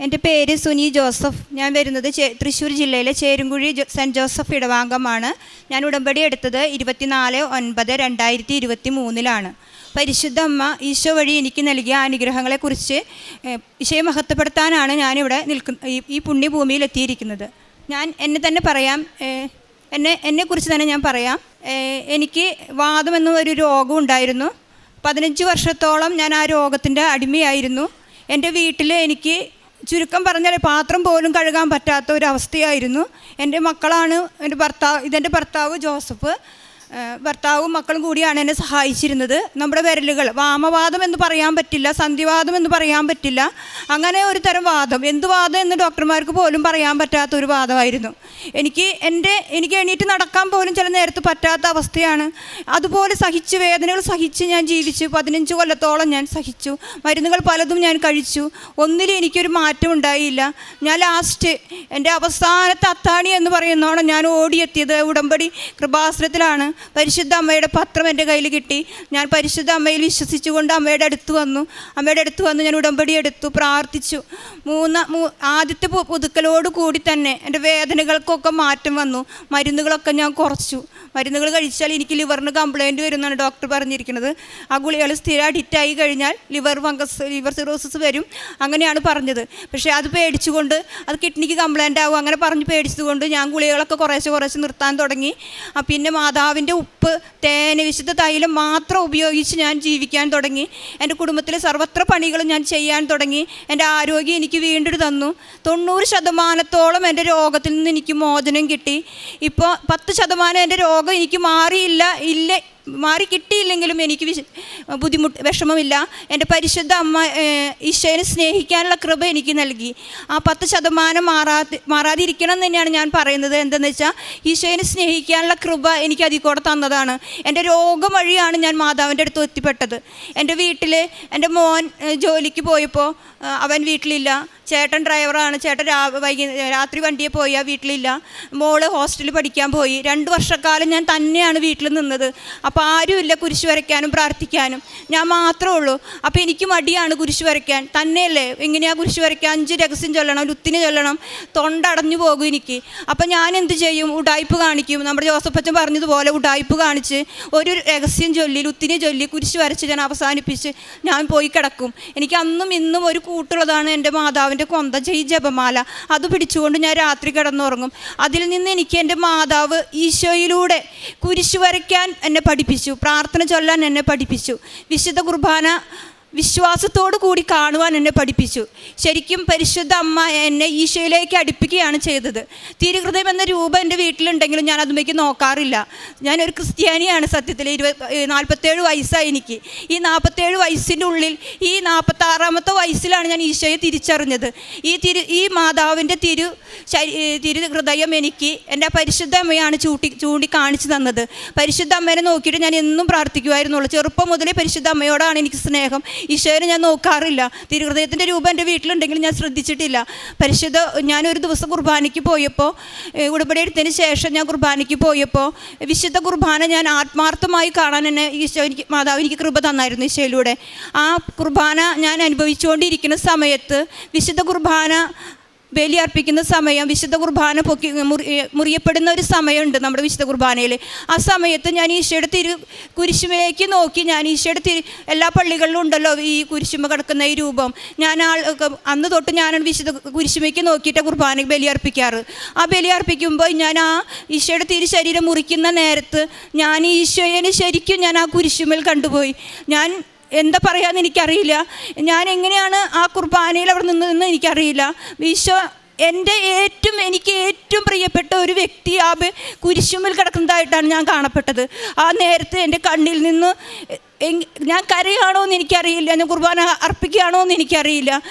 എന്റെ പേര് സുനി ജോസഫ്. ഞാൻ വരുന്നത് തൃശ്ശൂർ ജില്ലയിലെ ചേരുംകുഴി സെന്റ് ജോസഫ് ഇടവാംഗമാണ്. ഞാൻ ഉടമ്പടി എടുത്തത് ഇരുപത്തിനാല് ഒൻപത് രണ്ടായിരത്തി ഇരുപത്തി മൂന്നിലാണ് പരിശുദ്ധ അമ്മ ഈശോ വഴി എനിക്ക് നൽകിയ അനുഗ്രഹങ്ങളെക്കുറിച്ച് ഈശോയെ മഹത്വപ്പെടുത്താനാണ് ഞാനിവിടെ നിൽക്കുന്ന ഈ- ഈ പുണ്യഭൂമിയിൽ എത്തിയിരിക്കുന്നത്. ഞാൻ എന്നെ തന്നെ പറയാം എന്നെ എന്നെക്കുറിച്ച് തന്നെ ഞാൻ പറയാം. എനിക്ക് വാദം എന്ന ഒരു രോഗം ഉണ്ടായിരുന്നു. പതിനഞ്ച് വർഷത്തോളം ഞാൻ ആ രോഗത്തിന്റെ അടിമയായിരുന്നു. എന്റെ വീട്ടിൽ എനിക്ക് ചുരുക്കം പറഞ്ഞാൽ പാത്രം പോലും കഴുകാൻ പറ്റാത്ത ഒരു അവസ്ഥയായിരുന്നു. എന്റെ മക്കളാണ് എന്റെ ഭർത്താവ് ഇതെന്റെ ഭർത്താവ് ജോസഫ്. ഭർത്താവും മക്കളും കൂടിയാണ് എന്നെ സഹായിച്ചിരുന്നത്. നമ്മുടെ വിരലുകൾ വാമവാദം എന്ന് പറയാൻ പറ്റില്ല സന്ധിവാദം എന്ന് പറയാൻ പറ്റില്ല. അങ്ങനെ ഒരു തരം വാദം എന്ത് വാദം എന്ന് ഡോക്ടർമാർക്ക് പോലും പറയാൻ പറ്റാത്ത ഒരു വാദമായിരുന്നു. എനിക്ക് എന്റെ എനിക്ക് എണീറ്റ് നടക്കാൻ പോലും ചില നേരത്ത് പറ്റാത്ത അവസ്ഥയാണ്. അതുപോലെ സഹിച്ച് വേദനകൾ സഹിച്ച് ഞാൻ ജീവിച്ചു. പതിനഞ്ച് കൊല്ലത്തോളം ഞാൻ സഹിച്ചു. മരുന്നുകൾ പലതും ഞാൻ കഴിച്ചു. ഒന്നിലും എനിക്കൊരു മാറ്റം ഉണ്ടായില്ല. ഞാൻ ലാസ്റ്റ് എന്റെ അവസാനത്തെ അത്താണി എന്ന് പറയുന്നോണം ഞാൻ ഓടിയെത്തിയത് ഉടമ്പടി കൃപാസനത്തിലാണ്. പരിശുദ്ധ അമ്മയുടെ പത്രം എന്റെ കയ്യിൽ കിട്ടി. ഞാൻ പരിശുദ്ധ അമ്മയിൽ വിശ്വസിച്ചുകൊണ്ട് അമ്മയുടെ അടുത്ത് വന്നു. അമ്മയുടെ അടുത്ത് വന്ന് ഞാൻ ഉടമ്പടി എടുത്തു പ്രാർത്ഥിച്ചു. മൂന്ന് ആദ്യത്തെ പുതുക്കലോട് കൂടി തന്നെ എന്റെ വേദനകൾക്കൊക്കെ മാറ്റം വന്നു. മരുന്നുകളൊക്കെ ഞാൻ കുറച്ചു. മരുന്നുകൾ കഴിച്ചാൽ എനിക്ക് ലിവറിന് കംപ്ലൈന്റ് വരുമെന്നാണ് ഡോക്ടർ പറഞ്ഞിരിക്കുന്നത്. ആ ഗുളികൾ സ്ഥിരം അഡിക്റ്റായി കഴിഞ്ഞാൽ ലിവർ ഫംഗസ് ലിവർ സിറോസിസ് വരും. അങ്ങനെയാണ് പറഞ്ഞത്. പക്ഷേ അത് പേടിച്ചുകൊണ്ട് അത് കിഡ്നിക്ക് കംപ്ലൈന്റ് ആവും അങ്ങനെ പറഞ്ഞ് പേടിച്ചതുകൊണ്ട് ഞാൻ ഗുളികളൊക്കെ കുറേശ്ശെ കുറേശ്ശെ നിർത്താൻ തുടങ്ങി. പിന്നെ മാതാവിന്റെ ഉപ്പ് തേൻ വിശുദ്ധ തൈലം മാത്രം ഉപയോഗിച്ച് ഞാൻ ജീവിക്കാൻ തുടങ്ങി. എന്റെ കുടുംബത്തിലെ സർവത്ര പണികളും ഞാൻ ചെയ്യാൻ തുടങ്ങി. എന്റെ ആരോഗ്യം എനിക്ക് വീണ്ടും തന്നു. തൊണ്ണൂറ് ശതമാനത്തോളം എന്റെ രോഗത്തിൽ നിന്ന് എനിക്ക് മോചനം കിട്ടി. ഇപ്പോൾ പത്ത് ശതമാനം എന്റെ രോഗം എനിക്ക് മാറിയില്ല ഇല്ല മാറി കിട്ടിയില്ലെങ്കിലും എനിക്ക് ബുദ്ധിമുട്ട് വിഷമമില്ല. എന്റെ പരിശുദ്ധ അമ്മ ഈശോയെ സ്നേഹിക്കാനുള്ള കൃപ എനിക്ക് നൽകി. ആ പത്ത് ശതമാനം മാറാതെ മാറാതിരിക്കണം എന്ന് തന്നെയാണ് ഞാൻ പറയുന്നത്. എന്തെന്ന് വെച്ചാൽ ഈശോയെ സ്നേഹിക്കാനുള്ള കൃപ എനിക്ക് അതിൽ കൂടെ തന്നതാണ്. എന്റെ രോഗം വഴിയാണ് ഞാൻ മാതാവിന്റെ അടുത്ത് എത്തിപ്പെട്ടത്. എന്റെ വീട്ടിൽ എന്റെ മോൻ ജോലിക്ക് പോയപ്പോൾ അവൻ വീട്ടിലില്ല. ചേട്ടൻ ഡ്രൈവറാണ്. ചേട്ടൻ രാ വൈകി രാത്രി വണ്ടിയെ പോയാൽ വീട്ടിലില്ല. മോൾ ഹോസ്റ്റലിൽ പഠിക്കാൻ പോയി. രണ്ട് വർഷക്കാലം ഞാൻ തന്നെയാണ് വീട്ടിൽ നിന്നത്. അപ്പോൾ ആരുമില്ല കുരിശ് വരയ്ക്കാനും പ്രാർത്ഥിക്കാനും. ഞാൻ മാത്രമേ ഉള്ളൂ. അപ്പോൾ എനിക്ക് മടിയാണ് കുരിശ് വരയ്ക്കാൻ. തന്നെയല്ലേ? എങ്ങനെയാ കുരിശ് വരയ്ക്കാൻ? അഞ്ച് രഹസ്യം ചൊല്ലണം ലുത്തിന് ചൊല്ലണം. തൊണ്ടടഞ്ഞു പോകും എനിക്ക്. അപ്പോൾ ഞാൻ എന്ത് ചെയ്യും? ഉടായ്പ് കാണിക്കും. നമ്മുടെ ജോസഫച്ചൻ പറഞ്ഞതുപോലെ ഉടായ്പ് കാണിച്ച് ഒരു രഹസ്യം ചൊല്ലി ലുത്തിനെ ചൊല്ലി കുരിശ് വരച്ച് ഞാൻ അവസാനിപ്പിച്ച് ഞാൻ പോയി കിടക്കും. എനിക്ക് അന്നും ഇന്നും ഒരു കൂട്ടുള്ളതാണ് എന്റെ മാതാവിന്റെ കൊന്ത. ജയ് ജപമാല. അത് പിടിച്ചുകൊണ്ട് ഞാൻ രാത്രി കിടന്നുറങ്ങും. അതിൽ നിന്ന് എനിക്ക് എന്റെ മാതാവ് ഈശോയിലൂടെ കുരിശ് വരയ്ക്കാൻ എന്നെ പഠിപ്പിച്ചു. പ്രാർത്ഥന ചൊല്ലാൻ എന്നെ പഠിപ്പിച്ചു. വിശുദ്ധ കുർബാന വിശ്വാസത്തോടു കൂടി കാണുവാൻ എന്നെ പഠിപ്പിച്ചു. ശരിക്കും പരിശുദ്ധ അമ്മ എന്നെ ഈശോയിലേക്ക് അടുപ്പിക്കുകയാണ് ചെയ്തത്. തിരുഹൃദയം എന്ന രൂപം എന്റെ വീട്ടിലുണ്ടെങ്കിലും ഞാൻ അതുമേക്ക് നോക്കാറില്ല. ഞാനൊരു ക്രിസ്ത്യാനിയാണ് സത്യത്തിൽ. ഇരുപത് നാൽപ്പത്തേഴ് വയസ്സായി എനിക്ക്. ഈ നാൽപ്പത്തേഴ് വയസ്സിന്റെ ഉള്ളിൽ ഈ നാൽപ്പത്താറാമത്തെ വയസ്സിലാണ് ഞാൻ ഈശോയെ തിരിച്ചറിഞ്ഞത്. ഈ തിരു ഈ മാതാവിന്റെ തിരു തിരു ഹൃദയം എനിക്ക് എന്റെ പരിശുദ്ധ അമ്മയാണ് ചൂട്ടി ചൂണ്ടി കാണിച്ചു തന്നത്. പരിശുദ്ധ അമ്മേനെ നോക്കിയിട്ട് ഞാൻ എന്നും പ്രാർത്ഥിക്കുമായിരുന്നുള്ളൂ. ചെറുപ്പം മുതലേ പരിശുദ്ധ അമ്മയോടാണ് എനിക്ക് സ്നേഹം. ഈശോയെ ഞാൻ നോക്കാറില്ല. തിരുഹൃദയത്തിന്റെ രൂപം എന്റെ വീട്ടിലുണ്ടെങ്കിൽ ഞാൻ ശ്രദ്ധിച്ചിട്ടില്ല. പരിശുദ്ധ ഞാനൊരു ദിവസം കുർബാനയ്ക്ക് പോയപ്പോൾ ഉടമ്പടി എടുത്തതിന് ശേഷം ഞാൻ കുർബാനയ്ക്ക് പോയപ്പോൾ വിശുദ്ധ കുർബാന ഞാൻ ആത്മാർത്ഥമായി കാണാൻ എന്നെ ഈശോ എനിക്ക് മാതാവ് എനിക്ക് കൃപ തന്നായിരുന്നു ഈശോയിലൂടെ. ആ കുർബാന ഞാൻ അനുഭവിച്ചുകൊണ്ടിരിക്കുന്ന സമയത്ത് വിശുദ്ധ കുർബാന ബലി അർപ്പിക്കുന്ന സമയം വിശുദ്ധ കുർബാന പൊക്കി മുറി മുറിയപ്പെടുന്ന ഒരു സമയമുണ്ട് നമ്മുടെ വിശുദ്ധ കുർബാനയിൽ. ആ സമയത്ത് ഞാൻ ഈശോയുടെ തിരു കുരിശുമേക്ക് നോക്കി ഞാൻ ഈശോയുടെ തിരു എല്ലാ പള്ളികളിലും ഉണ്ടല്ലോ ഈ കുരിശുമ കിടക്കുന്ന ഈ രൂപം. ഞാൻ ആൾ അന്ന് തൊട്ട് ഞാൻ വിശുദ്ധ കുരിശുമയ്ക്ക് നോക്കിയിട്ട് കുർബാന ബലി അർപ്പിക്കാറ് ആ ബലി അർപ്പിക്കുമ്പോൾ ഞാൻ ആ ഈശോയുടെ തിരു ശരീരം മുറിക്കുന്ന നേരത്ത് ഞാൻ ഈശോയെ ശരിക്കും ഞാൻ ആ കുരിശുമേൽ കണ്ടുപോയി. ഞാൻ എന്താ പറയാന്ന് എനിക്കറിയില്ല. ഞാൻ എങ്ങനെയാണ് ആ കുർബാനയിൽ അവിടെ നിന്നതെന്ന് എനിക്കറിയില്ല. ഈശോ എന്റെ ഏറ്റവും എനിക്ക് ഏറ്റവും പ്രിയപ്പെട്ട ഒരു വ്യക്തി ആ കുരിശുമിൽ കിടക്കുന്നതായിട്ടാണ് ഞാൻ കാണപ്പെട്ടത്. ആ നേരത്തെ എന്റെ കണ്ണിൽ നിന്ന് ഞാൻ കരയാണോ എന്ന് എനിക്കറിയില്ല. ഞാൻ കുർബാന അർപ്പിക്കുകയാണോ എന്ന് എനിക്കറിയില്ല.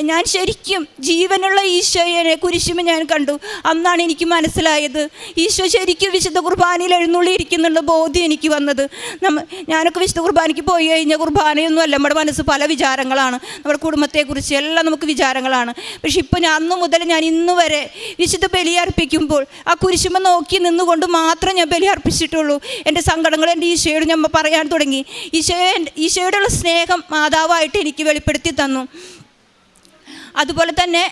ഞാൻ ശരിക്കും ജീവനുള്ള ഈശോയെ കുരിശുമ ഞാൻ കണ്ടു. അന്നാണ് എനിക്ക് മനസ്സിലായത്. ഈശോ ശരിക്കും വിശുദ്ധ കുർബാനയിൽ എഴുന്നള്ളിയിരിക്കുന്നുള്ള ബോധ്യം എനിക്ക് വന്നത്. നമ്മ ഞാനൊക്കെ വിശുദ്ധ കുർബാനയ്ക്ക് പോയി കഴിഞ്ഞാൽ കുർബാനയൊന്നും അല്ല നമ്മുടെ മനസ്സ് പല വിചാരങ്ങളാണ്. നമ്മുടെ കുടുംബത്തെക്കുറിച്ച് എല്ലാം നമുക്ക് വിചാരങ്ങളാണ്. പക്ഷെ ഇപ്പോൾ ഞാൻ അന്ന് മുതൽ ഞാൻ ഇന്ന് വരെ വിശുദ്ധ ബലിയർപ്പിക്കുമ്പോൾ ആ കുരിശുമ നോക്കി നിന്നുകൊണ്ട് മാത്രം ഞാൻ ബലി അർപ്പിച്ചിട്ടുള്ളൂ. എന്റെ സങ്കടങ്ങൾ എന്റെ ഈശോയോട് ഞാൻ പറയാൻ തുടങ്ങി. ഈശോയെ ഈശോയോടുള്ള സ്നേഹം മാതാവായിട്ട് എനിക്ക് വെളിപ്പെടുത്തി തന്നു. അതുപോലെ തന്നെ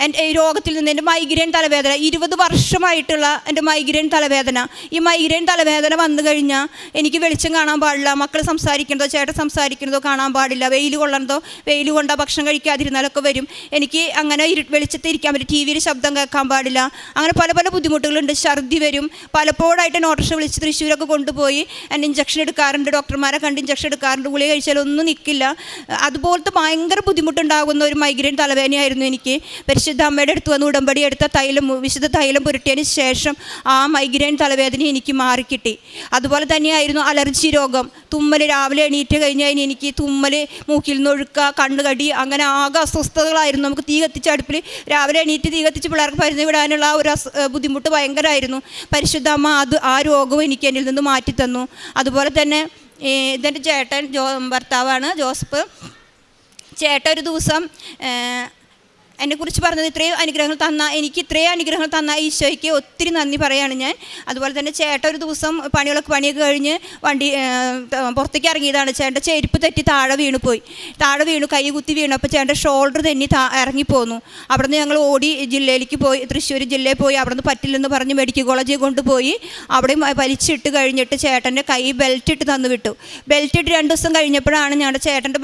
എന്റെ രോഗത്തിൽ നിന്ന് എന്റെ മൈഗ്രെയിൻ തലവേദന ഇരുപത് വർഷമായിട്ടുള്ള എന്റെ മൈഗ്രെയിൻ തലവേദന. ഈ മൈഗ്രെയിൻ തലവേദന വന്നു കഴിഞ്ഞാൽ എനിക്ക് വെളിച്ചം കാണാൻ പാടില്ല. മക്കൾ സംസാരിക്കുന്നതോ ചേട്ടൻ സംസാരിക്കുന്നതോ കാണാൻ പാടില്ല. വെയിൽ കൊള്ളണതോ വെയിൽ കൊണ്ട ഭക്ഷണം കഴിക്കാതിരുന്നാലൊക്കെ വരും. എനിക്ക് അങ്ങനെ ഇരു വെളിച്ചത്തിൽ ഇരിക്കാൻ പറ്റും ടി വിയിൽ ശബ്ദം കേൾക്കാൻ പാടില്ല. അങ്ങനെ പല പല ബുദ്ധിമുട്ടുകളുണ്ട്. ഛർദി വരും. പലപ്പോഴായിട്ട് എന്നെ ഓട്ടോറിക്ഷ വിളിച്ച് തൃശ്ശൂരൊക്കെ കൊണ്ടുപോയി എന്നെ ഇഞ്ചക്ഷൻ എടുക്കാറുണ്ട്. ഡോക്ടർമാരെ കണ്ട് ഇഞ്ചക്ഷൻ എടുക്കാറുണ്ട്. ഗുളിക കഴിച്ചാലൊന്നും നിൽക്കില്ല. അതുപോലത്തെ ഭയങ്കര ബുദ്ധിമുട്ടുണ്ടാകുന്ന ഒരു മൈഗ്രെയിൻ തലവേദനയായിരുന്നു എനിക്ക്. പരിശുദ്ധ അമ്മയുടെ അടുത്ത് വന്ന് ഉടമ്പടി എടുത്ത തൈലം വിശുദ്ധ തൈലം പുരട്ടിയതിന് ശേഷം ആ മൈഗ്രെയിൻ തലവേദന എനിക്ക് മാറിക്കിട്ടി. അതുപോലെ തന്നെയായിരുന്നു അലർജി രോഗം. തുമ്മൽ രാവിലെ എണീറ്റ് കഴിഞ്ഞാൽ എനിക്ക് തുമ്മൽ മൂക്കിൽ നിന്ന് ഒഴുക്കുക കണ്ണുകടി അങ്ങനെ ആകെ അസ്വസ്ഥതകളായിരുന്നു. നമുക്ക് തീ കത്തിച്ച് അടുപ്പിൽ രാവിലെ എണീറ്റ് തീ കത്തിച്ച് പിള്ളേർക്ക് മരുന്ന് വിടാനുള്ള ഒരു ബുദ്ധിമുട്ട് ഭയങ്കരമായിരുന്നു പരിശുദ്ധ അമ്മ അത് ആ രോഗവും എനിക്ക് എന്നിൽ നിന്ന് മാറ്റി തന്നു. അതുപോലെ തന്നെ ഇതെന്റെ ചേട്ടൻ ജോ ഭർത്താവാണ് ജോസഫ്. ചേട്ടൻ ഒരു ദിവസം എന്നെക്കുറിച്ച് പറഞ്ഞത് ഇത്രയും അനുഗ്രഹങ്ങൾ തന്ന എനിക്ക് ഇത്രയും അനുഗ്രഹങ്ങൾ തന്ന ഈശോയ്ക്ക് ഒത്തിരി നന്ദി പറയാണ് ഞാൻ. അതുപോലെ തന്നെ ചേട്ട ഒരു ദിവസം പണികളൊക്കെ പണിയൊക്കെ കഴിഞ്ഞ് വണ്ടി പുറത്തേക്ക് ഇറങ്ങിയതാണ്. ചേട്ട ചെരുപ്പ് തെറ്റി താഴെ വീണു പോയി താഴെ വീണു കൈ കുത്തി വീണു. അപ്പോൾ ചേട്ടന്റെ ഷോൾഡർ തെന്നി ഇറങ്ങിപ്പോന്നു. അവിടെ നിന്ന് ഞങ്ങൾ ഓടി ജില്ലയിലേക്ക് പോയി തൃശ്ശൂർ ജില്ലയിൽ പോയി. അവിടെ നിന്ന് പറ്റില്ലെന്ന് പറഞ്ഞ് മെഡിക്കൽ കോളേജിൽ കൊണ്ടുപോയി. അവിടെ വലിച്ചിട്ട് കഴിഞ്ഞിട്ട് ചേട്ടന്റെ കൈ ബെൽറ്റ് ഇട്ട് തന്നു വിട്ടു. ബെൽറ്റ് ഇട്ട് രണ്ട് ദിവസം കഴിഞ്ഞപ്പോഴാണ് ഞങ്ങളുടെ ചേട്ടന്റെ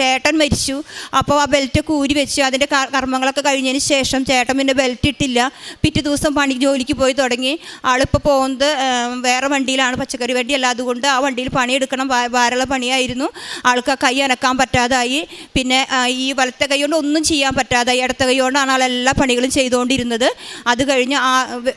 ചേട്ടൻ മരിച്ചു. അപ്പോൾ ആ ബെൽറ്റ് കൂരി വെച്ചു. അതിന്റെ കർമ്മങ്ങളൊക്കെ കഴിഞ്ഞതിന് ശേഷം ചേട്ടൻ പിന്നെ ബെൽറ്റ് ഇട്ടില്ല. പിറ്റേ ദിവസം പണി ജോലിക്ക് പോയി തുടങ്ങി. ആളിപ്പോൾ പോകുന്നത് വേറെ വണ്ടിയിലാണ് പച്ചക്കറി വണ്ടി അല്ല. അതുകൊണ്ട് ആ വണ്ടിയിൽ പണിയെടുക്കണം. വാരള പണിയായിരുന്നു. ആൾക്ക് കൈ അനക്കാൻ പറ്റാതായി. പിന്നെ ഈ വലത്തെ കൈ കൊണ്ട് ഒന്നും ചെയ്യാൻ പറ്റാതായി. ഇടത്ത കൈ കൊണ്ടാണ് ആൾ എല്ലാ പണികളും ചെയ്തുകൊണ്ടിരുന്നത്. അത് കഴിഞ്ഞ് ആ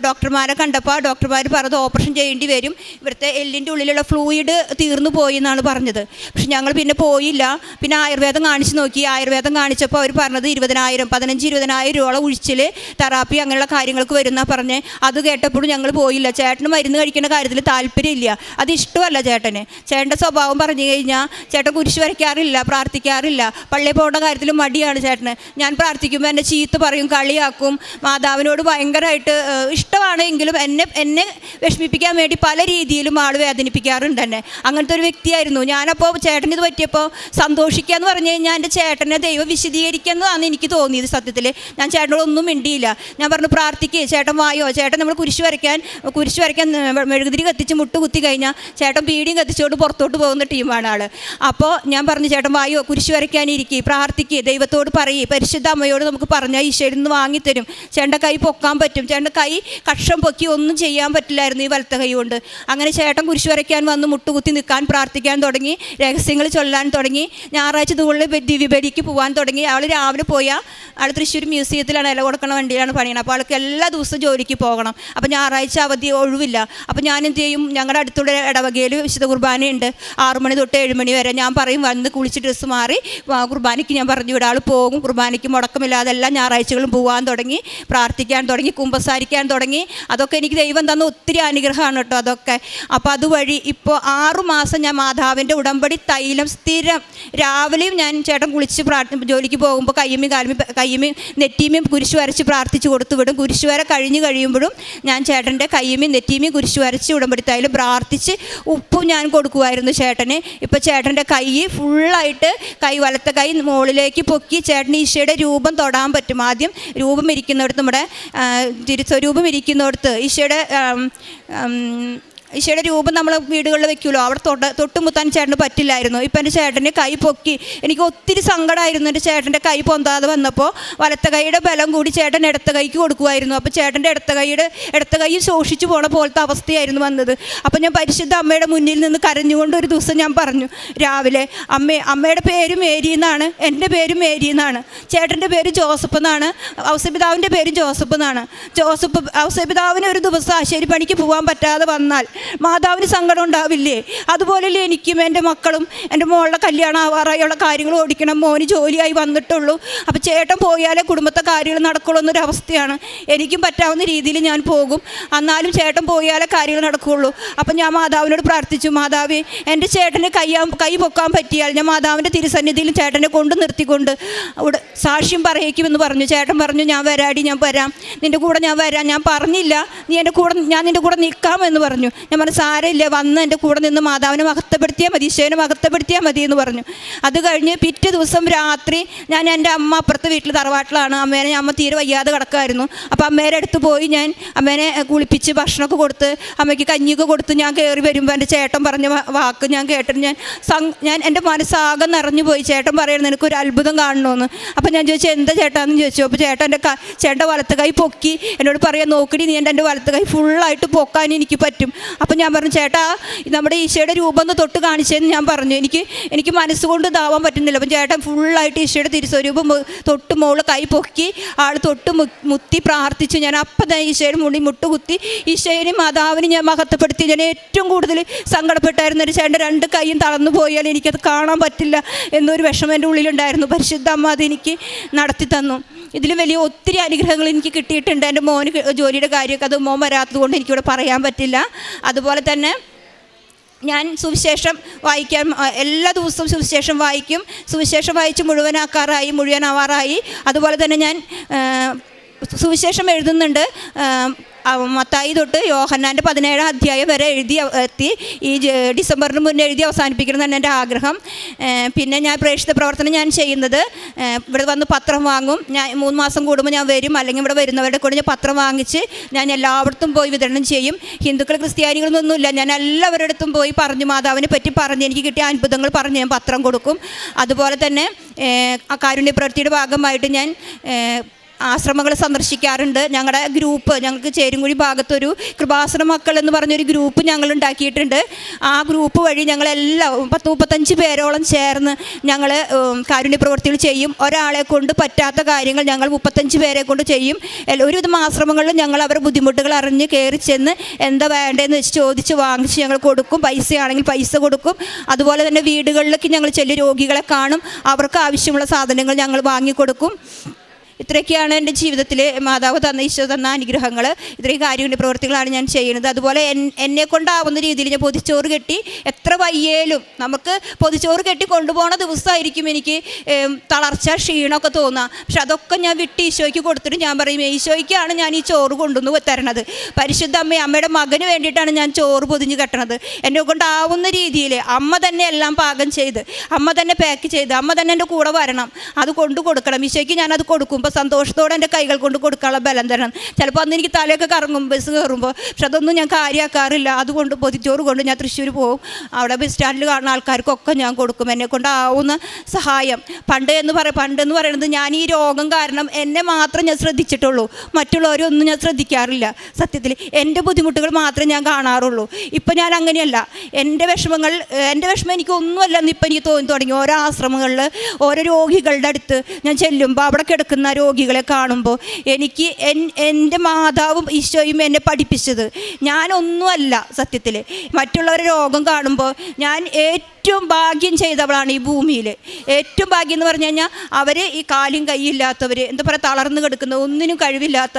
ഡോക്ടർമാരെ കണ്ടപ്പോൾ ഡോക്ടർമാർ പറഞ്ഞത് ഓപ്പറേഷൻ ചെയ്യേണ്ടി വരും. ഇവിടുത്തെ എല്ലിന്റെ ഉള്ളിലുള്ള ഫ്ലൂയിഡ് തീർന്നു പോയി എന്നാണ് പറഞ്ഞത്. പക്ഷെ ഞങ്ങൾ പിന്നെ പോയില്ല. പിന്നെ ആയുർവേദം കാണിച്ച് നോക്കി. ആയുർവേദം കാണിച്ചപ്പോൾ അവർ പറഞ്ഞത് ഇരുപതിനായിരം പതിനഞ്ച് ഇരുപതിനായിരം രൂപ ഉഴിച്ചിൽ തെറാപ്പി അങ്ങനെയുള്ള കാര്യങ്ങൾക്ക് വരുന്ന പറഞ്ഞ്. അത് കേട്ടപ്പോഴും ഞങ്ങൾ പോയില്ല. ചേട്ടന് മരുന്ന് കഴിക്കുന്ന കാര്യത്തിൽ താല്പര്യമില്ല. അത് ഇഷ്ടമല്ല ചേട്ടന്. ചേട്ടന്റെ സ്വഭാവം പറഞ്ഞു കഴിഞ്ഞാൽ ചേട്ടൻ കുരിശ് വരയ്ക്കാറില്ല പ്രാർത്ഥിക്കാറില്ല. പള്ളിയിൽ പോകേണ്ട കാര്യത്തിൽ മടിയാണ് ചേട്ടന്. ഞാൻ പ്രാർത്ഥിക്കുമ്പോൾ എന്നെ ചീത്ത പറയും കളിയാക്കും. മാതാവിനോട് ഭയങ്കരമായിട്ട് ഇഷ്ടമാണെങ്കിലും എന്നെ എന്നെ വിഷമിപ്പിക്കാൻ വേണ്ടി പല രീതിയിലും ആൾ വേദനിപ്പിക്കാറുണ്ട് തന്നെ അങ്ങനത്തെ ഒരു വ്യക്തിയായിരുന്നു. ഞാനപ്പോൾ ചേട്ടന് ഇത് പറ്റിയപ്പോൾ സന്തോഷിക്കുക എന്ന് പറഞ്ഞു കഴിഞ്ഞാൽ എന്റെ ചേട്ടനെ ദൈവം വിശദീകരിക്കുന്നതാണ് എനിക്ക് തോന്നിയത്. സത്യത്തിൽ ഞാൻ ചേട്ടനോട് ഒന്നും മിണ്ടിയില്ല. ഞാൻ പറഞ്ഞു പ്രാർത്ഥിക്കുക ചേട്ടൻ വായോ? ചേട്ടൻ നമ്മൾ കുരിശ് വരയ്ക്കാൻ കുരിശ് വരയ്ക്കാൻ മെഴുകുതിരി കത്തിച്ച് മുട്ട് കുത്തി കഴിഞ്ഞാൽ ചേട്ടൻ പീടിയും കത്തിച്ചുകൊണ്ട് പുറത്തോട്ട് പോകുന്ന ടീമാണ് ആൾ അപ്പോൾ ഞാൻ പറഞ്ഞു ചേട്ടൻ വായോ? കുരിശ് വരയ്ക്കാനിരിക്കുക പ്രാർത്ഥിക്കുക ദൈവത്തോട് പറയും പരിശുദ്ധ അമ്മയോട് നമുക്ക് പറഞ്ഞാൽ ഈശ്വരിൽ നിന്ന് വാങ്ങിത്തരും. ചേട്ടന്റെ കൈ പൊക്കാൻ പറ്റും. ചേട്ടന്റെ കൈ കക്ഷം പൊക്കി ഒന്നും ചെയ്യാൻ പറ്റില്ലായിരുന്നു ഈ വലത്തെ കൈ കൊണ്ട്. അങ്ങനെ ചേട്ടൻ കുരിശ് വരയ്ക്കാൻ വന്ന് മുട്ടുകുത്തി നിൽക്കാൻ പ്രാർത്ഥിക്കാൻ തുടങ്ങി രഹസ്യങ്ങൾ ചൊല്ലാൻ തുടങ്ങി ഞായറാഴ്ച ദൂളിൽ ദിവ്യബലിക്ക് പോകാൻ തുടങ്ങി. അവൾ രാവിലെ പോയാൽ ആൾ തൃശ്ശൂർ മ്യൂസിയത്തിലാണ് ഇല കൊടുക്കുന്ന വണ്ടിയിലാണ് പണിയണം അപ്പോൾ ആൾക്ക് എല്ലാ ദിവസവും ജോലിക്ക് പോകണം. അപ്പോൾ ഞായറാഴ്ച അവധി ഒഴിവില്ല. അപ്പോൾ ഞാൻ എന്ത് ചെയ്യും? ഞങ്ങളുടെ അടുത്തുള്ള ഇടവകയിൽ വിശുദ്ധ കുർബാനയുണ്ട് ആറു മണി തൊട്ട് ഏഴ് മണി വരെ ഞാൻ പറയും വന്ന് കുളിച്ച് ഡ്രസ്സ് മാറി കുർബാനയ്ക്ക് ഞാൻ പറഞ്ഞു വിടാൾ പോകും കുർബാനയ്ക്ക് മുടക്കമില്ലാതെ എല്ലാ ഞായറാഴ്ചകളും പോകാൻ തുടങ്ങി പ്രാർത്ഥിക്കാൻ തുടങ്ങി കുമ്പസാരിക്കാൻ തുടങ്ങി. അതൊക്കെ എനിക്ക് ദൈവം തന്ന ഒത്തിരി അനുഗ്രഹമാണ് കേട്ടോ അതൊക്കെ. അപ്പോൾ അതുവഴി ഇപ്പോൾ ആറു മാസം ഞാൻ മാതാവിന്റെ ഉടമ്പടി തൈലം സ്ഥിരം രാവിലെയും ഞാൻ ചേട്ടൻ കുളിച്ച് പ്രാർത്ഥി ജോലിക്ക് പോകുമ്പോൾ കയ്യമ്മയും കാലമി കയ്യമ്മയും നെറ്റിയമ്മയും കുരിശ് വരച്ച് പ്രാർത്ഥിച്ച് കൊടുത്തു വിടും. കുരിശ് വര കഴിഞ്ഞ് കഴിയുമ്പോഴും ഞാൻ ചേട്ടന്റെ കയ്യമ്മയും നെറ്റിയമ്മയും കുരിശ് വരച്ച് ഉടമ്പടി തൈലം പ്രാർത്ഥിച്ച് ഉപ്പും ഞാൻ കൊടുക്കുമായിരുന്നു ചേട്ടന്. ഇപ്പോൾ ചേട്ടന്റെ കൈ ഫുള്ളായിട്ട് കൈ വലത്തെ കൈ മുകളിലേക്ക് പൊക്കി ചേട്ടൻ ഈശോയുടെ രൂപം തൊടാൻ പറ്റും. ആദ്യം രൂപം ഇരിക്കുന്നിടത്ത് നമ്മുടെ തിരുസ്വരൂപം ഇരിക്കുന്നിടത്ത് ഈശോയുടെ ഈശോയുടെ രൂപം നമ്മൾ വീടുകളിൽ വെക്കുമല്ലോ അവിടെ തൊട്ട് തൊട്ടുമുത്താൻ ചേട്ടന് പറ്റില്ലായിരുന്നു. ഇപ്പം എന്റെ ചേട്ടന് കൈ പൊക്കി എനിക്ക് ഒത്തിരി സങ്കടമായിരുന്നു എന്റെ ചേട്ടന്റെ കൈ പൊന്താതെ വന്നപ്പോൾ വലത്ത കൈയുടെ ബലം കൂടി ചേട്ടൻ ഇടത്ത കൈക്ക് കൊടുക്കുമായിരുന്നു അപ്പോൾ ചേട്ടന്റെ ഇടത്ത കൈയുടെ ഇടത്ത കൈ ശോഷിച്ചു പോണ പോലത്തെ അവസ്ഥയായിരുന്നു വന്നത്. അപ്പോൾ ഞാൻ പരിശുദ്ധ അമ്മയുടെ മുന്നിൽ നിന്ന് കരഞ്ഞുകൊണ്ട് ഒരു ദിവസം ഞാൻ പറഞ്ഞു രാവിലെ അമ്മേ അമ്മയുടെ പേര് മേരി എന്നാണ് എന്റെ പേര് മേരി എന്നാണ്. ചേട്ടന്റെ പേര് ജോസഫ് എന്നാണ് ഔസപിതാവിന്റെ പേര് ജോസഫ് എന്നാണ്. ജോസഫ് ഔസപിതാവിന് ഒരു ദിവസം ആശേരി പണിക്ക് പോകാൻ പറ്റാതെ വന്നാൽ മാതാവിന് സങ്കടം ഉണ്ടാവില്ലേ? അതുപോലെയല്ലേ എനിക്കും എന്റെ മക്കളും എന്റെ മോളുടെ കല്യാണം ആവാറായുള്ള കാര്യങ്ങൾ ഓടിക്കണം. മോന് ജോലിയായി വന്നിട്ടുള്ളൂ. അപ്പോൾ ചേട്ടൻ പോയാലേ കുടുംബത്തെ കാര്യങ്ങൾ നടക്കുള്ളൂ എന്നൊരവസ്ഥയാണ് എനിക്കും പറ്റാവുന്ന രീതിയിൽ ഞാൻ പോകും. എന്നാലും ചേട്ടൻ പോയാലേ കാര്യങ്ങൾ നടക്കുകയുള്ളൂ അപ്പം ഞാൻ മാതാവിനോട് പ്രാർത്ഥിച്ചു മാതാവേ എന്റെ ചേട്ടന് കയ്യാ കൈ പൊക്കാൻ പറ്റിയാൽ ഞാൻ മാതാവിന്റെ തിരുസന്നിധിയിൽ ചേട്ടനെ കൊണ്ട് നിർത്തിക്കൊണ്ട് അവിടെ സാക്ഷ്യം പറയിക്കുമെന്ന് പറഞ്ഞു. ചേട്ടൻ പറഞ്ഞു ഞാൻ വരാടി ഞാൻ വരാം. നിന്റെ കൂടെ ഞാൻ വരാം. ഞാൻ പറഞ്ഞില്ല. നീ എന്റെ കൂടെ ഞാൻ നിന്റെ കൂടെ നിൽക്കാമെന്ന് പറഞ്ഞു. ഞാൻ പറഞ്ഞു സാരമില്ല വന്ന് എന്റെ കൂടെ നിന്ന് മാതാവിനെ മഹത്വം മഹത്വപ്പെടുത്തിയാൽ മതി ഈശോനെ മഹത്വപ്പെടുത്തിയാൽ മതി എന്ന് പറഞ്ഞു. അത് കഴിഞ്ഞ് പിറ്റേ ദിവസം രാത്രി ഞാൻ എന്റെ അമ്മ അപ്പുറത്തെ വീട്ടിൽ തറവാട്ടിലാണ്. അമ്മേനെ അമ്മ തീരെ വയ്യാതെ കിടക്കുമായിരുന്നു അപ്പോൾ അമ്മേരെ അടുത്ത് പോയി ഞാൻ അമ്മേനെ കുളിപ്പിച്ച് ഭക്ഷണമൊക്കെ കൊടുത്ത് അമ്മയ്ക്ക് കഞ്ഞിയൊക്കെ കൊടുത്ത് ഞാൻ കയറി വരുമ്പോൾ എന്റെ ചേട്ടൻ പറഞ്ഞ വാക്ക് ഞാൻ കേട്ടിട്ട് ഞാൻ ഞാൻ എന്റെ മനസ്സാകെ നിറഞ്ഞു പോയി ചേട്ടൻ പറയുന്നത് എനിക്കൊരു അത്ഭുതം കാണണമെന്ന് അപ്പോൾ ഞാൻ ചോദിച്ചു എന്താ ചേട്ടാന്ന്? ചോദിച്ചു. അപ്പോൾ ചേട്ടൻ എന്റെ ചേട്ടന്റെ വലത്ത് കൈ പൊക്കി എന്നോട് പറയാൻ നോക്കടി നീ എന്റെ എന്റെ വലത്ത് കൈ ഫുള്ളായിട്ട് പൊക്കാൻ എനിക്ക് പറ്റും. അപ്പോൾ ഞാൻ പറഞ്ഞു ചേട്ടാ നമ്മുടെ ഈശോയുടെ രൂപം ഒന്ന് തൊട്ട് കാണിച്ചതെന്ന് ഞാൻ പറഞ്ഞു. എനിക്ക് എനിക്ക് മനസ്സുകൊണ്ട് ഇതാവാൻ പറ്റുന്നില്ല. അപ്പം ചേട്ടൻ ഫുള്ളായിട്ട് ഈശോയുടെ തിരുസ്വരൂപം തൊട്ട് മോൾ കൈ പൊക്കി ആൾ തൊട്ട് മുത്തി പ്രാർത്ഥിച്ചു. ഞാൻ അപ്പം തന്നെ ഈശോയുടെ മുടി മുട്ടുകുത്തി ഈശോയിനെ മാതാവിനെ ഞാൻ മഹത്വപ്പെടുത്തി. ഞാൻ ഏറ്റവും കൂടുതൽ സങ്കടപ്പെട്ടായിരുന്നു ഒരു ചേട്ടന്റെ രണ്ട് കൈയും തളർന്നു പോയാൽ എനിക്കത് കാണാൻ പറ്റില്ല എന്നൊരു വിഷമം എന്റെ ഉള്ളിലുണ്ടായിരുന്നു. പരിശുദ്ധ അമ്മ അതെനിക്ക് നടത്തി തന്നു. ഇതിൽ വലിയ ഒത്തിരി അനുഗ്രഹങ്ങൾ എനിക്ക് കിട്ടിയിട്ടുണ്ട്. എന്റെ മോന് ജോലിയുടെ കാര്യമൊക്കെ അത് മോൻ വരാത്തത് കൊണ്ട് എനിക്കിവിടെ പറയാൻ പറ്റില്ല. അതുപോലെ തന്നെ ഞാൻ സുവിശേഷം വായിക്കാൻ എല്ലാ ദിവസവും സുവിശേഷം വായിക്കും. സുവിശേഷം വായിച്ച് മുഴുവനാക്കാറായി മുഴുവനാവാറായി. അതുപോലെ തന്നെ ഞാൻ സുവിശേഷം എഴുതുന്നുണ്ട്. മത്തായി തൊട്ട് യോഹന്നാന്റെ പതിനേഴാം അധ്യായം വരെ എഴുതി എത്തി. ഈ ഡിസംബറിന് മുന്നേ എഴുതി അവസാനിപ്പിക്കണം എന്നാണ് എന്റെ ആഗ്രഹം. പിന്നെ ഞാൻ പ്രേക്ഷിത പ്രവർത്തനം ഞാൻ ചെയ്യുന്നത്. ഇവിടെ വന്ന് പത്രം വാങ്ങും. ഞാൻ മൂന്ന് മാസം കൂടുമ്പോൾ ഞാൻ വരും. അല്ലെങ്കിൽ ഇവിടെ വരുന്നവരുടെ കൂടെ ഞാൻ പത്രം വാങ്ങിച്ച് ഞാൻ എല്ലായിടത്തും പോയി വിതരണം ചെയ്യും. ഹിന്ദുക്കൾ ക്രിസ്ത്യാനികളൊന്നുമില്ല. ഞാൻ എല്ലാവരുടെ അടുത്തും പോയി പറഞ്ഞു മാതാവിനെ പറ്റി പറഞ്ഞ് എനിക്ക് കിട്ടിയ അത്ഭുതങ്ങൾ പറഞ്ഞ് ഞാൻ പത്രം കൊടുക്കും. അതുപോലെ തന്നെ കാരുണ്യ പ്രവൃത്തിയുടെ ഭാഗമായിട്ട് ഞാൻ ആശ്രമങ്ങൾ സന്ദർശിക്കാറുണ്ട്. ഞങ്ങളുടെ ഗ്രൂപ്പ് ഞങ്ങൾക്ക് ചേരുംകുഴി ഭാഗത്തൊരു കൃപാസന മക്കൾ എന്ന് പറഞ്ഞൊരു ഗ്രൂപ്പ് ഞങ്ങൾ ഉണ്ടാക്കിയിട്ടുണ്ട് ആ ഗ്രൂപ്പ് വഴി ഞങ്ങളെല്ലാം പത്ത് മുപ്പത്തഞ്ച് പേരോളം ചേർന്ന് ഞങ്ങൾ കാരുണ്യ പ്രവൃത്തികൾ ചെയ്യും. ഒരാളെ കൊണ്ട് പറ്റാത്ത കാര്യങ്ങൾ ഞങ്ങൾ മുപ്പത്തഞ്ച് പേരെ കൊണ്ട് ചെയ്യും. ഒരുവിധം ആശ്രമങ്ങളിലും ഞങ്ങൾ അവരുടെ ബുദ്ധിമുട്ടുകൾ അറിഞ്ഞ് കയറി ചെന്ന് എന്താ വേണ്ടതെന്ന് വെച്ച് ചോദിച്ച് വാങ്ങിച്ച് ഞങ്ങൾ കൊടുക്കും. പൈസയാണെങ്കിൽ പൈസ കൊടുക്കും. അതുപോലെ തന്നെ വീടുകളിലേക്ക് ഞങ്ങൾ ചെല്ലു രോഗികളെ കാണും. അവർക്ക് ആവശ്യമുള്ള സാധനങ്ങൾ ഞങ്ങൾ വാങ്ങിക്കൊടുക്കും. ഇത്രയൊക്കെയാണ് എന്റെ ജീവിതത്തിൽ മാതാവ് തന്ന ഈശോ തന്ന അനുഗ്രഹങ്ങൾ ഇത്രയും കാര്യങ്ങളുടെ പ്രവൃത്തികളാണ് ഞാൻ ചെയ്യുന്നത്. അതുപോലെ എൻ- എന്നെ കൊണ്ടാവുന്ന രീതിയിൽ ഞാൻ പൊതിച്ചോറ് കെട്ടി എത്ര വയ്യേലും നമുക്ക് പൊതിച്ചോറ് കെട്ടി കൊണ്ടുപോകുന്ന ദിവസമായിരിക്കും എനിക്ക് തളർച്ച ക്ഷീണമൊക്കെ തോന്നുക പക്ഷെ അതൊക്കെ ഞാൻ വിട്ട് ഈശോയ്ക്ക് കൊടുത്തിട്ട് ഞാൻ പറയും ഈശോയ്ക്കാണ് ഞാൻ ഈ ചോറ് കൊണ്ടുവന്ന് തരണത്. പരിശുദ്ധ അമ്മ അമ്മയുടെ മകന് വേണ്ടിയിട്ടാണ് ഞാൻ ചോറ് പൊതിഞ്ഞ് കെട്ടണത്. എന്നെ കൊണ്ടാവുന്ന രീതിയിൽ അമ്മ തന്നെ എല്ലാം പാകം ചെയ്ത് അമ്മ തന്നെ പാക്ക് ചെയ്ത് അമ്മ തന്നെ എന്റെ കൂടെ വരണം. അത് കൊണ്ടു കൊടുക്കണം. ഈശോയ്ക്ക് ഞാനത് കൊടുക്കുമ്പോൾ സന്തോഷത്തോടെ എന്റെ കൈകൾ കൊണ്ട് കൊടുക്കാനുള്ള ബലം തരണം. ചിലപ്പോൾ അന്ന് എനിക്ക് തലയൊക്കെ കറങ്ങും ബസ് കയറുമ്പോൾ പക്ഷെ അതൊന്നും ഞാൻ കാര്യമാക്കാറില്ല അതുകൊണ്ട് പൊതിച്ചോറ് കൊണ്ട് ഞാൻ തൃശ്ശൂർ പോകും. അവിടെ ബസ് സ്റ്റാൻഡിൽ കാണുന്ന ആൾക്കാർക്കൊക്കെ ഞാൻ കൊടുക്കും. എന്നെ കൊണ്ടാവുന്ന സഹായം. പണ്ട് എന്ന് പറ പണ്ട് എന്ന് പറയുന്നത് ഞാൻ ഈ രോഗം കാരണം എന്നെ മാത്രം ഞാൻ ശ്രദ്ധിച്ചിട്ടുള്ളൂ. മറ്റുള്ളവരൊന്നും ഞാൻ ശ്രദ്ധിക്കാറില്ല. സത്യത്തിൽ എന്റെ ബുദ്ധിമുട്ടുകൾ മാത്രമേ ഞാൻ കാണാറുള്ളൂ. ഇപ്പം ഞാൻ അങ്ങനെയല്ല. എന്റെ വിഷമങ്ങൾ എന്റെ വിഷമം എനിക്ക് ഒന്നുമല്ല എന്ന് ഇപ്പം എനിക്ക് തോന്നി തുടങ്ങി. ഓരോ ആശ്രമങ്ങളിൽ ഓരോ രോഗികളുടെ അടുത്ത് ഞാൻ ചെല്ലുമ്പോൾ അവിടെ കിടക്കുന്ന രോഗികളെ കാണുമ്പോൾ എനിക്ക് എൻ- എന്റെ മാതാവും ഈശോയും എന്നെ പഠിപ്പിച്ചത്. ഞാനൊന്നുമല്ല സത്യത്തിൽ. മറ്റുള്ളവരെ രോഗം കാണുമ്പോൾ ഞാൻ ഏറ്റവും ഭാഗ്യം ചെയ്തവളാണ് ഈ ഭൂമിയിൽ ഏറ്റവും ഭാഗ്യം എന്ന് പറഞ്ഞു കഴിഞ്ഞാൽ അവർ ഈ കാലും കൈയില്ലാത്തവർ എന്താ പറയുക തളർന്ന് കിടക്കുന്ന ഒന്നിനും കഴിവില്ലാത്ത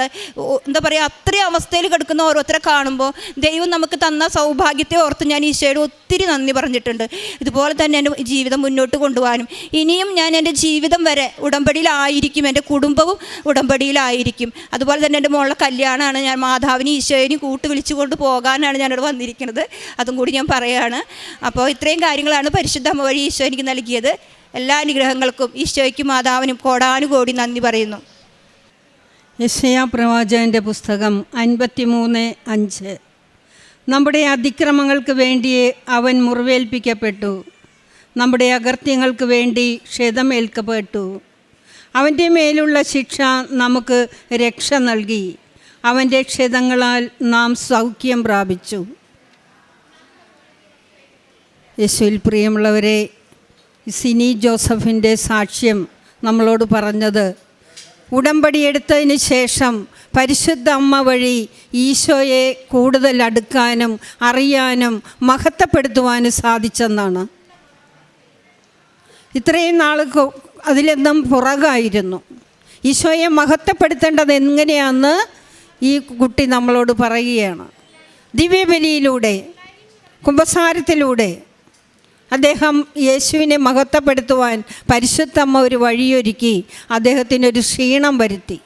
എന്താ പറയുക അത്രയും അവസ്ഥയിൽ കിടക്കുന്ന ഓരോരുത്തരെ കാണുമ്പോൾ ദൈവം നമുക്ക് തന്ന സൗഭാഗ്യത്തെ ഓർത്ത് ഞാൻ ഈശോയോട് ഒത്തിരി നന്ദി പറഞ്ഞിട്ടുണ്ട്. ഇതുപോലെ തന്നെ എന്റെ ജീവിതം മുന്നോട്ട് കൊണ്ടുപോകാനും ഇനിയും ഞാൻ എന്റെ ജീവിതം വരെ ഉടമ്പടിയിലായിരിക്കും എന്റെ കുടുംബവും ഉടമ്പടിയിലായിരിക്കും. അതുപോലെ തന്നെ എന്റെ മോളുടെ കല്യാണമാണ് ഞാൻ മാതാവിനെ ഈശോയിനെ കൂട്ട് വിളിച്ചുകൊണ്ട് പോകാനാണ് ഞാനിവിടെ വന്നിരിക്കുന്നത്. അതും കൂടി ഞാൻ പറയുകയാണ് അപ്പോൾ ഇത്രയും കാര്യങ്ങളാണ് പരിശുദ്ധ വഴി ഈശോ എനിക്ക് നൽകിയത്. എല്ലാ അനുഗ്രഹങ്ങൾക്കും ഈശോയ്ക്കും മാതാവിനും കോടാനുകോടി നന്ദി പറയുന്നു. യശയാ പ്രവാചകന്റെ പുസ്തകം അൻപത്തിമൂന്ന് അഞ്ച്. നമ്മുടെ അതിക്രമങ്ങൾക്ക് വേണ്ടി അവൻ മുറിവേൽപ്പിക്കപ്പെട്ടു. നമ്മുടെ അകർത്യങ്ങൾക്ക് വേണ്ടി ക്ഷതമേൽക്കപ്പെട്ടു അവന്റെ മേലുള്ള ശിക്ഷ നമുക്ക് രക്ഷ നൽകി. അവന്റെ ക്ഷതങ്ങളാൽ നാം സൗഖ്യം പ്രാപിച്ചു. യേശുവിൽ പ്രിയമുള്ളവരെ സിനി ജോസഫിന്റെ സാക്ഷ്യം നമ്മളോട് പറഞ്ഞത് ഉടമ്പടി എടുത്തതിന് ശേഷം പരിശുദ്ധ അമ്മ വഴി ഈശോയെ കൂടുതൽ അടുക്കാനും അറിയാനും മഹത്വപ്പെടുത്തുവാനും സാധിച്ചെന്നാണ്. ഇത്രയും നാൾ അതിലെന്നും പുറകായിരുന്നു. ഈശോയെ മഹത്വപ്പെടുത്തേണ്ടത് എങ്ങനെയാണെന്ന് ഈ കുട്ടി നമ്മളോട് പറയുകയാണ്. ദിവ്യബലിയിലൂടെ കുംഭസാരത്തിലൂടെ അദ്ദേഹം യേശുവിനെ മഹത്വപ്പെടുത്തുവാൻ പരിശുദ്ധമ്മ ഒരു വഴിയൊരുക്കി അദ്ദേഹത്തിനൊരു ക്ഷീണം വരുത്തി.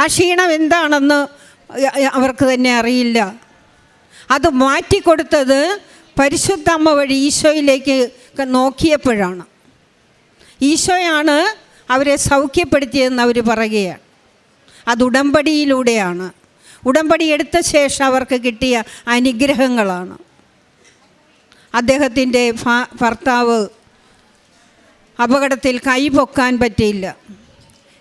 ആ ക്ഷീണം എന്താണെന്ന് അവർക്ക് തന്നെ അറിയില്ല. അത് മാറ്റിക്കൊടുത്തത് പരിശുദ്ധ അമ്മ വഴി ഈശോയിലേക്ക് നോക്കിയപ്പോഴാണ്. ഈശോയാണ് അവരെ സൗഖ്യപ്പെടുത്തിയതെന്ന് അവർ പറയുകയാണ്. അത് ഉടമ്പടിയിലൂടെയാണ്. ഉടമ്പടി എടുത്ത ശേഷം അവർക്ക് കിട്ടിയ അനുഗ്രഹങ്ങളാണ്. അദ്ദേഹത്തിന്റെ ഭർത്താവ് അപകടത്തിൽ കൈ പൊക്കാൻ പറ്റിയില്ല.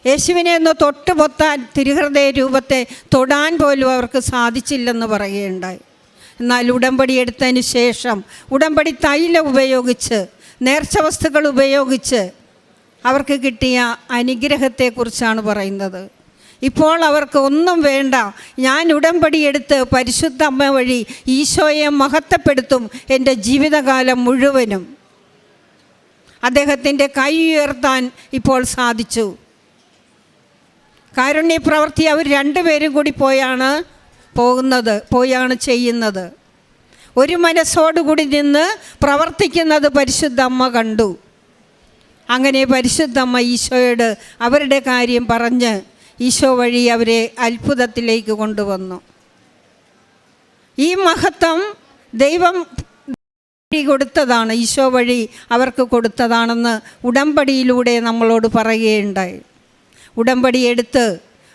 യേശുവിനെ ഒന്ന് തൊട്ട് പൊത്താൻ തിരുഹൃദയ രൂപത്തെ തൊടാൻ പോലും അവർക്ക് സാധിച്ചില്ലെന്ന് പറയുകയുണ്ടായി. എന്നാൽ ഉടമ്പടി എടുത്തതിന് ശേഷം ഉടമ്പടി തൈലം ഉപയോഗിച്ച് നേർച്ച വസ്തുക്കൾ ഉപയോഗിച്ച് അവർക്ക് കിട്ടിയ അനുഗ്രഹത്തെക്കുറിച്ചാണ് പറയുന്നത്. ഇപ്പോൾ അവർക്ക് ഒന്നും വേണ്ട. ഞാൻ ഉടമ്പടി എടുത്ത് പരിശുദ്ധ അമ്മ വഴി ഈശോയെ മഹത്വപ്പെടുത്തും എന്റെ ജീവിതകാലം മുഴുവനും. അദ്ദേഹത്തിന്റെ കൈ ഉയർത്താൻ ഇപ്പോൾ സാധിച്ചു. കാരുണ്യ പ്രവൃത്തി അവർ രണ്ടുപേരും കൂടി പോയാണ് പോകുന്നത് പോയാണ് ചെയ്യുന്നത്. ഒരു മനസ്സോടുകൂടി നിന്ന് പ്രവർത്തിക്കുന്നത് പരിശുദ്ധ അമ്മ കണ്ടു. അങ്ങനെ പരിശുദ്ധമ്മ ഈശോയോട് അവരുടെ കാര്യം പറഞ്ഞ് ഈശോ വഴി അവരെ അത്ഭുതത്തിലേക്ക് കൊണ്ടുവന്നു. ഈ മഹത്വം ദൈവം കൊടുത്തതാണ് ഈശോ വഴി അവർക്ക് കൊടുത്തതാണെന്ന് ഉടമ്പടിയിലൂടെ നമ്മളോട് പറയുകയുണ്ടായി. ഉടമ്പടി എടുത്ത്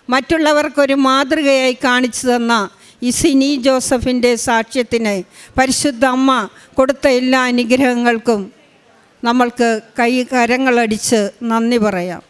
മറ്റുള്ളവർക്കൊരു മാതൃകയായി കാണിച്ചു തന്ന ഈ സിനി ജോസഫിന്റെ സാക്ഷ്യത്തിന് പരിശുദ്ധ അമ്മ കൊടുത്ത എല്ലാ അനുഗ്രഹങ്ങൾക്കും നമ്മൾക്ക് കൈ കരങ്ങളടിച്ച് നന്ദി പറയാം.